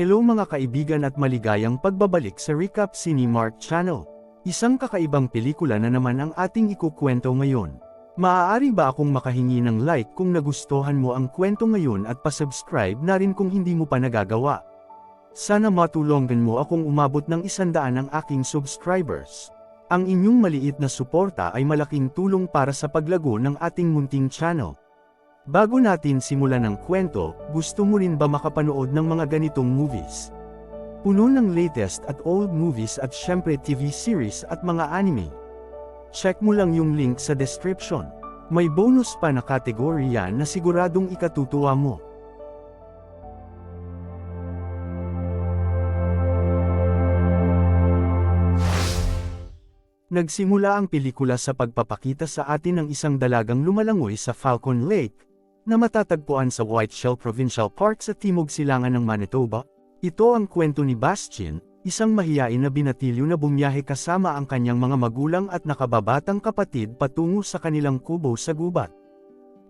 Hello mga kaibigan at maligayang pagbabalik sa Recap Cinemark Channel. Isang kakaibang pelikula na naman ang ating ikukwento ngayon. Maaari ba akong makahingi ng like kung nagustuhan mo ang kwento ngayon at pasubscribe na rin kung hindi mo pa nagagawa? Sana matulungan mo akong umabot ng isandaan ng aking subscribers. Ang inyong maliit na suporta ay malaking tulong para sa paglago ng ating munting channel. Bago natin simulan ang kwento, gusto mo rin ba makapanood ng mga ganitong movies? Puno ng latest at old movies at syempre TV series at mga anime. Check mo lang yung link sa description. May bonus pa na kategory yan na siguradong ikatutuwa mo. Nagsimula ang pelikula sa pagpapakita sa atin ng isang dalagang lumalangoy sa Falcon Lake, na matatagpuan sa Whiteshell Provincial Park sa timog silangan ng Manitoba. Ito ang kwento ni Bastian, isang mahiyain na binatilyo na bumiyahe kasama ang kanyang mga magulang at nakababatang kapatid patungo sa kanilang kubo sa gubat.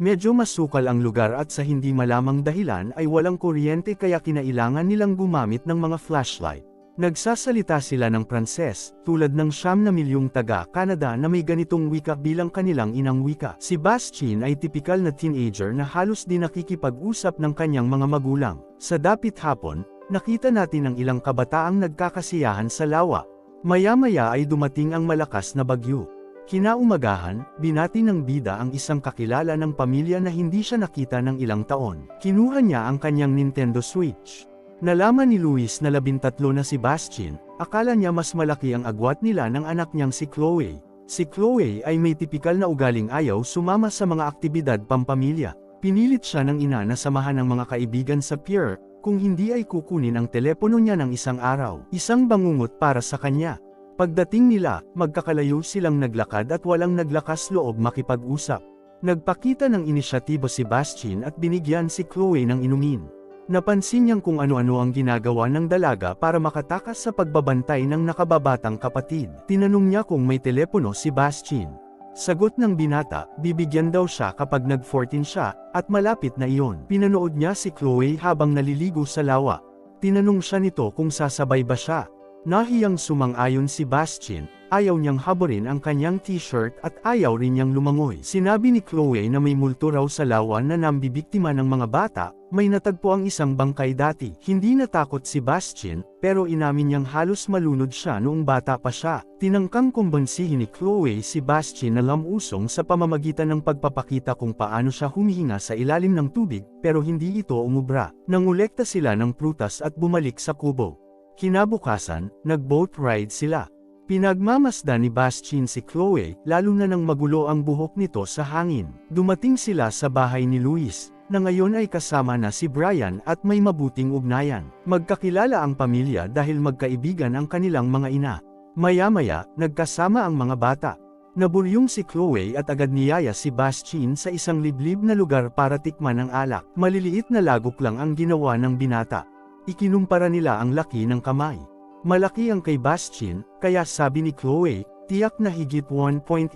Medyo masukal ang lugar at sa hindi malamang dahilan ay walang kuryente kaya kinailangan nilang gumamit ng mga flashlight. Nagsasalita sila ng Pranses, tulad ng siyam na milyong taga-Canada na may ganitong wika bilang kanilang inang wika. Si Bastian ay tipikal na teenager na halos di nakikipag-usap ng kanyang mga magulang. Sa dapit hapon, nakita natin ang ilang kabataang nagkakasiyahan sa lawa. Maya-maya ay dumating ang malakas na bagyo. Kinaumagahan, binati ng bida ang isang kakilala ng pamilya na hindi siya nakita ng ilang taon. Kinuha niya ang kanyang Nintendo Switch. Nalaman ni Luis na labintatlo na si Bastian, akala niya mas malaki ang agwat nila ng anak niyang si Chloe. Si Chloe ay may tipikal na ugaling ayaw sumama sa mga aktibidad pampamilya. Pinilit siya ng ina na samahan ng mga kaibigan sa pier, kung hindi ay kukunin ang telepono niya ng isang araw. Isang bangungot para sa kanya. Pagdating nila, magkakalayo silang naglakad at walang naglakas loob makipag-usap. Nagpakita ng inisyatibo si Bastian at binigyan si Chloe ng inumin. Napansin niyang kung ano-ano ang ginagawa ng dalaga para makatakas sa pagbabantay ng nakababatang kapatid. Tinanong niya kung may telepono si Bastian. Sagot ng binata, bibigyan daw siya kapag nag-14 siya, at malapit na iyon. Pinanood niya si Chloe habang naliligo sa lawa. Tinanong siya nito kung sasabay ba siya. Nahiyang sumang-ayon si Bastian, ayaw niyang haborin ang kanyang t-shirt at ayaw rin niyang lumangoy. Sinabi ni Chloe na may multo raw sa lawan na nambibiktima ng mga bata, may natagpo ang isang bangkay dati. Hindi natakot si Bastian, pero inamin niyang halos malunod siya noong bata pa siya. Tinangkang kumbansihin ni Chloe si Bastian na lamusong sa pamamagitan ng pagpapakita kung paano siya humihinga sa ilalim ng tubig, pero hindi ito umubra. Nangulekta sila ng prutas at bumalik sa kubo. Kinabukasan, nag-boat ride sila. Pinagmamasdan ni Bastian si Chloe, lalo na nang magulo ang buhok nito sa hangin. Dumating sila sa bahay ni Luis, na ngayon ay kasama na si Brian at may mabuting ugnayan. Magkakilala ang pamilya dahil magkaibigan ang kanilang mga ina. Maya-maya, nagkasama ang mga bata. Naburyong si Chloe at agad niyaya si Bastian sa isang liblib na lugar para tikman ng alak. Maliliit na lagok lang ang ginawa ng binata. Ikinumpara nila ang laki ng kamay. Malaki ang kay Bastian, kaya sabi ni Chloe, tiyak na higit 1.80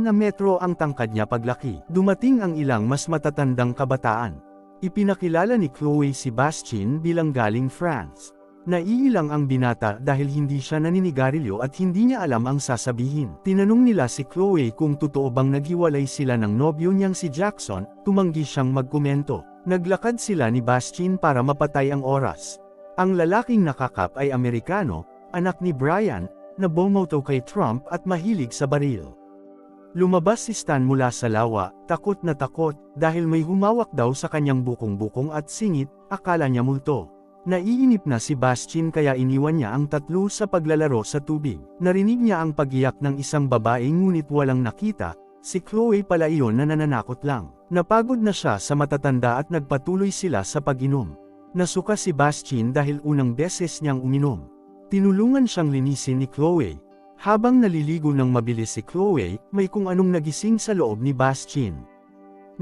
na metro ang tangkad niya paglaki. Dumating ang ilang mas matatandang kabataan. Ipinakilala ni Chloe si Bastian bilang galing France. Naiilang ang binata dahil hindi siya naninigarilyo at hindi niya alam ang sasabihin. Tinanong nila si Chloe kung totoo bang naghiwalay sila ng nobyo niyang si Jackson, tumanggi siyang magkomento. Naglakad sila ni Bastian para mapatay ang oras. Ang lalaking nakakap ay Amerikano, anak ni Brian, na bumoto kay Trump at mahilig sa baril. Lumabas si Stan mula sa lawa, takot na takot, dahil may humawak daw sa kanyang bukong-bukong at singit, akala niya multo. Naiinip na si Bastian kaya iniwan niya ang tatlo sa paglalaro sa tubig. Narinig niya ang pagiyak ng isang babae ngunit walang nakita, si Chloe pala iyon na nananakot lang. Napagod na siya sa matatanda at nagpatuloy sila sa pag-inom. Nasuka si Bastian dahil unang beses niyang uminom. Tinulungan siyang linisin ni Chloe. Habang naliligo ng mabilis si Chloe, may kung anong nagising sa loob ni Bastian.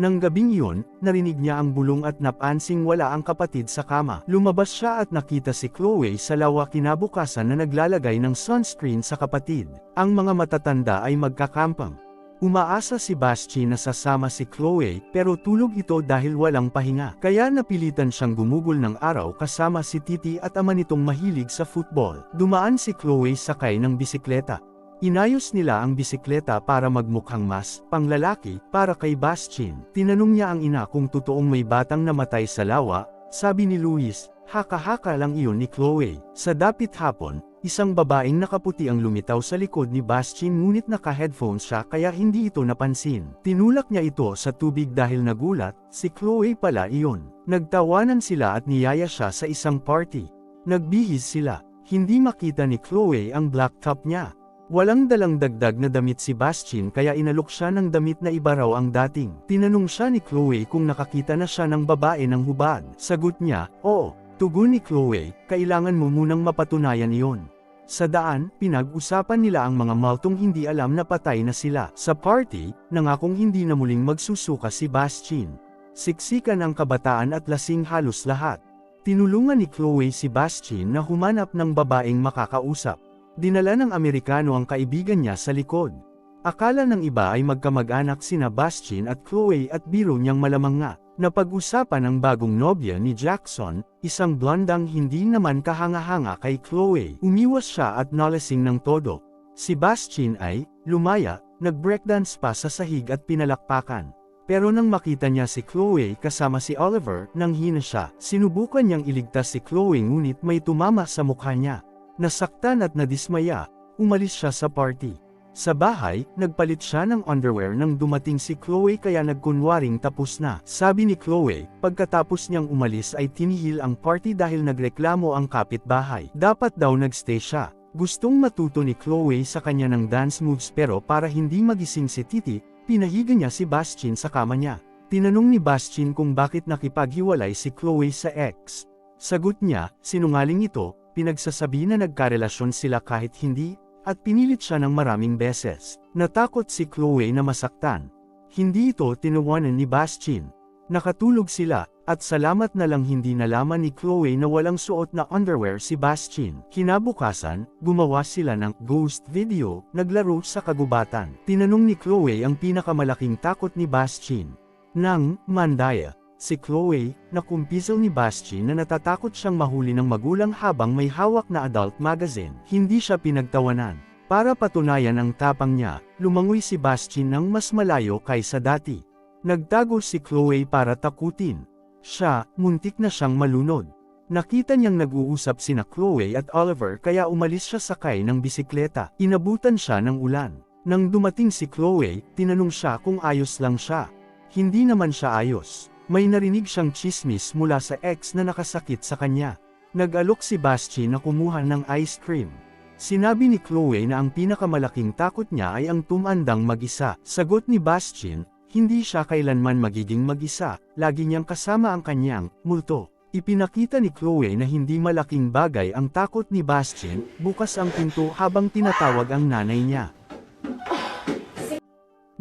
Nang gabing iyon, narinig niya ang bulong at napansing wala ang kapatid sa kama. Lumabas siya at nakita si Chloe sa lawa kinabukasan na naglalagay ng sunscreen sa kapatid. Ang mga matatanda ay magkakampang. Umaasa si Basti na sasama si Chloe pero tulog ito dahil walang pahinga. Kaya napilitan siyang gumugol ng araw kasama si Titi at ama nitong mahilig sa football. Dumaan si Chloe sakay ng bisikleta. Inayos nila ang bisikleta para magmukhang mas panglalaki para kay Bastian. Tinanong niya ang ina kung totoong may batang namatay sa lawa, sabi ni Luis, haka-haka lang iyon ni Chloe. Sa dapit hapon, Isang babaeng nakaputi ang lumitaw sa likod ni Bastian ngunit naka-headphones siya kaya hindi ito napansin. Tinulak niya ito sa tubig dahil nagulat, si Chloe pala iyon. Nagtawanan sila at niyaya siya sa isang party. Nagbihis sila. Hindi makita ni Chloe ang black top niya. Walang dalang dagdag na damit si Bastian kaya inalok siya ng damit na iba raw ang dating. Tinanong siya ni Chloe kung nakakita na siya ng babae ng hubad. Sagot niya, oo. Tugon ni Chloe, kailangan mo munang mapatunayan iyon. Sa daan, pinag-usapan nila ang mga maltong hindi alam na patay na sila. Sa party, nangakong hindi na muling magsusuka si Bastian. Siksikan ang kabataan at lasing halos lahat. Tinulungan ni Chloe si Bastian na humanap ng babaeng makakausap. Dinala ng Amerikano ang kaibigan niya sa likod. Akala ng iba ay magkamag-anak sina Bastian at Chloe at biro niyang malamang nga. Napag-usapan ang bagong nobya ni Jackson, isang blondang hindi naman kahanga-hanga kay Chloe. Umiwas siya at nalasing ng todo. Si Bastian ay, lumaya, nag-breakdance pa sa sahig at pinalakpakan. Pero nang makita niya si Chloe kasama si Oliver, nang hina siya, sinubukan niyang iligtas si Chloe ngunit may tumama sa mukha niya. Nasaktan at nadismaya, umalis siya sa party. Sa bahay, nagpalit siya ng underwear nang dumating si Chloe kaya nagkunwaring tapos na. Sabi ni Chloe, pagkatapos niyang umalis ay tinihil ang party dahil nagreklamo ang kapitbahay. Dapat daw nagstay siya. Gustong matuto ni Chloe sa kanya ng dance moves pero para hindi magising si Titi, pinahiga niya si Bastian sa kama niya. Tinanong ni Bastian kung bakit nakipaghiwalay si Chloe sa ex. Sagot niya, sinungaling ito, pinagsasabi na nagkarelasyon sila kahit hindi, at pinilit siya ng maraming beses. Natakot si Chloe na masaktan. Hindi ito tinuwanan ni Bastian. Nakatulog sila, at salamat na lang hindi nalaman ni Chloe na walang suot na underwear si Bastian. Kinabukasan, gumawa sila ng ghost video, naglaro sa kagubatan. Tinanong ni Chloe ang pinakamalaking takot ni Bastian. Nang, Mandaya, Si Chloe, nakumpisil ni Basti na natatakot siyang mahuli ng magulang habang may hawak na adult magazine. Hindi siya pinagtawanan. Para patunayan ang tapang niya, lumangoy si Basti ng mas malayo kaysa dati. Nagtago si Chloe para takutin. Siya, muntik na siyang malunod. Nakita niyang nag-uusap sina Chloe at Oliver kaya umalis siya sakay ng bisikleta. Inabutan siya ng ulan. Nang dumating si Chloe, tinanong siya kung ayos lang siya. Hindi naman siya ayos. May narinig siyang chismis mula sa ex na nakasakit sa kanya. Nag-alok si Basti na kumuha ng ice cream. Sinabi ni Chloe na ang pinakamalaking takot niya ay ang tumandang mag-isa. Sagot ni Bastian, hindi siya kailanman magiging mag-isa, lagi niyang kasama ang kanyang multo. Ipinakita ni Chloe na hindi malaking bagay ang takot ni Bastian, bukas ang pinto habang tinatawag ang nanay niya.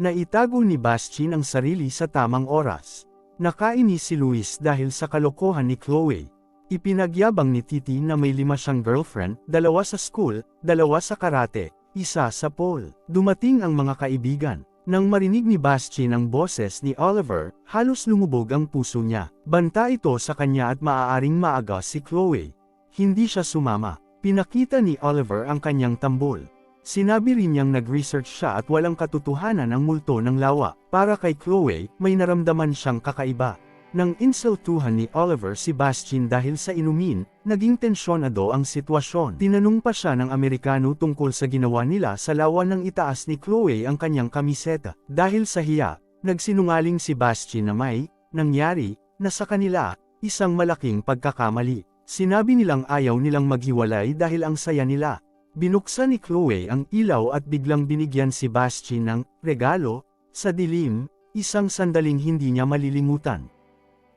Naitago ni Bastian ang sarili sa tamang oras. Nakainis si Luis dahil sa kalokohan ni Chloe. Ipinagyabang ni Titi na may lima siyang girlfriend, dalawa sa school, dalawa sa karate, isa sa pole. Dumating ang mga kaibigan. Nang marinig ni Bastian ang boses ni Oliver, halos lumubog ang puso niya. Banta ito sa kanya at maaaring maaga si Chloe. Hindi siya sumama. Pinakita ni Oliver ang kanyang tambol. Sinabi rin niyang nag-research siya at walang katotohanan ang multo ng lawa. Para kay Chloe, may naramdaman siyang kakaiba. Nang insultuhan ni Oliver si Bastian dahil sa inumin, naging tensyonado ang sitwasyon. Tinanong pa siya ng Amerikano tungkol sa ginawa nila sa lawa ng itaas ni Chloe ang kanyang kamiseta. Dahil sa hiya, nagsinungaling si Bastian na may, nangyari, na sa kanila, isang malaking pagkakamali. Sinabi nilang ayaw nilang maghiwalay dahil ang saya nila. Binuksan ni Chloe ang ilaw at biglang binigyan si Basti ng regalo, sa dilim, isang sandaling hindi niya malilimutan.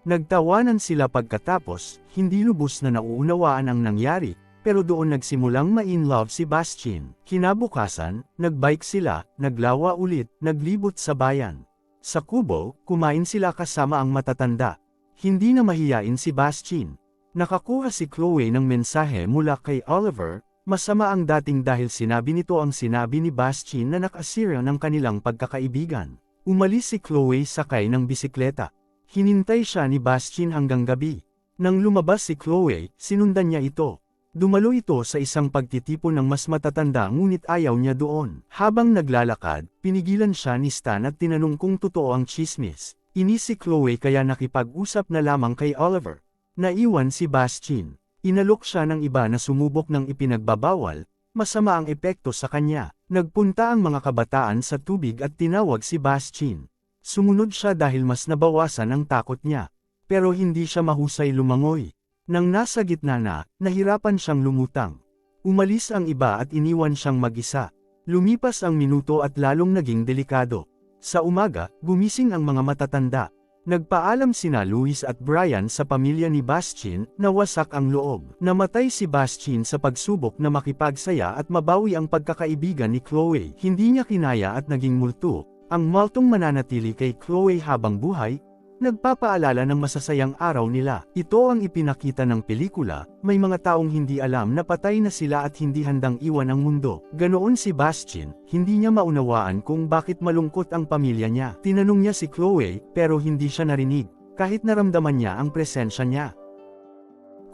Nagtawanan sila pagkatapos, hindi lubos na nauunawaan ang nangyari, pero doon nagsimulang ma-in love si Bastian. Kinabukasan, nagbike sila, naglawa ulit, naglibot sa bayan. Sa kubo, kumain sila kasama ang matatanda. Hindi na mahiyain si Bastian. Nakakuha si Chloe ng mensahe mula kay Oliver, Masama ang dating dahil sinabi nito ang sinabi ni Bastian na nakasira ng kanilang pagkakaibigan. Umalis si Chloe sakay ng bisikleta. Hinintay siya ni Bastian hanggang gabi. Nang lumabas si Chloe, sinundan niya ito. Dumalo ito sa isang pagtitipon ng mas matatanda ngunit ayaw niya doon. Habang naglalakad, pinigilan siya ni Stan at tinanong kung totoo ang chismis. Inis si Chloe kaya nakipag-usap na lamang kay Oliver. Naiwan si Bastian. Inalok siya ng iba na sumubok ng ipinagbabawal, masama ang epekto sa kanya. Nagpunta ang mga kabataan sa tubig at tinawag si Bastian. Sumunod siya dahil mas nabawasan ang takot niya. Pero hindi siya mahusay lumangoy. Nang nasa gitna na, nahirapan siyang lumutang. Umalis ang iba at iniwan siyang mag-isa. Lumipas ang minuto at lalong naging delikado. Sa umaga, gumising ang mga matatanda. Nagpaalam sina Louis at Brian sa pamilya ni Bastian na wasak ang loob. Namatay si Bastian sa pagsubok na makipagsaya at mabawi ang pagkakaibigan ni Chloe. Hindi niya kinaya at naging multo. Ang maltong mananatili kay Chloe habang buhay, nagpapaalala ng masasayang araw nila. Ito ang ipinakita ng pelikula, may mga taong hindi alam na patay na sila at hindi handang iwan ang mundo. Ganoon si Bastian, hindi niya maunawaan kung bakit malungkot ang pamilya niya. Tinanong niya si Chloe, pero hindi siya narinig, kahit naramdaman niya ang presensya niya.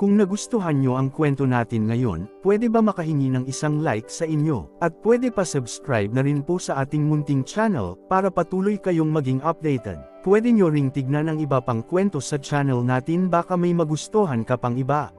Kung nagustuhan nyo ang kwento natin ngayon, pwede ba makahingi ng isang like sa inyo? At pwede pa subscribe na rin po sa ating munting channel, para patuloy kayong maging updated. Pwede nyo ring tignan ang iba pang kwento sa channel natin baka may magustuhan ka pang iba.